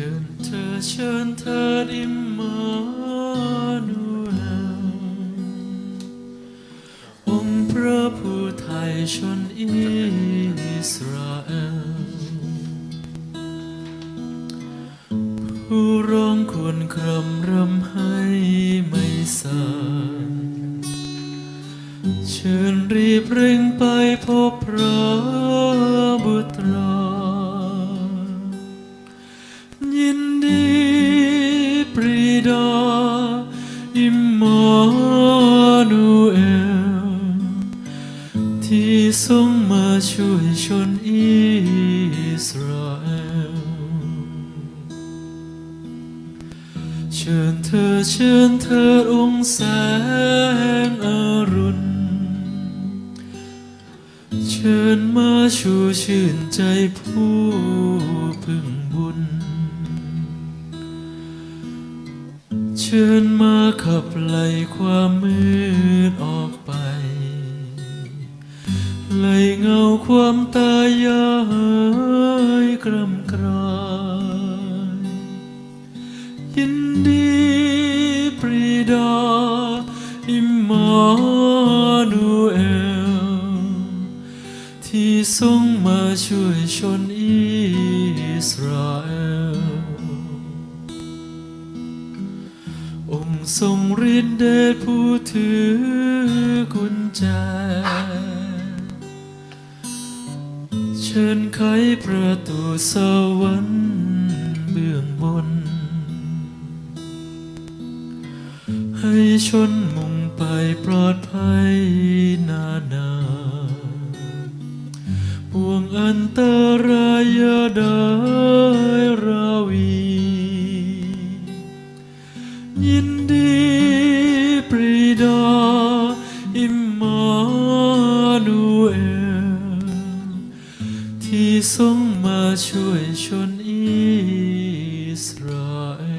ชิญเธอเชิญเธออิมมานูเอลองค์พระผู้ไทยชนอิสราเอลผู้ร้องควรครำรำให้ไม่สายเชิญรีบเร่งไปพบพระบุตรา ปรีดาอิมมาเอลที่ทรงมาช่วยชนอิสราเอลเชิญเธอเชิญเธอองค์แสงอรุณ เชิญมาชูชื่นใจผู้พึ่ง เชิญมาขับไล่ความมืดออกไป ไล่เงาความตายายกรำกรายยินดีปรีดา อิมมานูเอล ที่ทรงมาช่วยชนอิสราเอล ทรงฤทธิ์เดชผู้ถือกุญแจเชิญไขประตูสวรรค์เบื้องบน ให้ชนมุ่งไปปลอดภัยนานาปวงอันตรายได้ราวี ยินดีปรีดาอิมมานูเอลที่ทรงมาช่วยชนอิสราเอล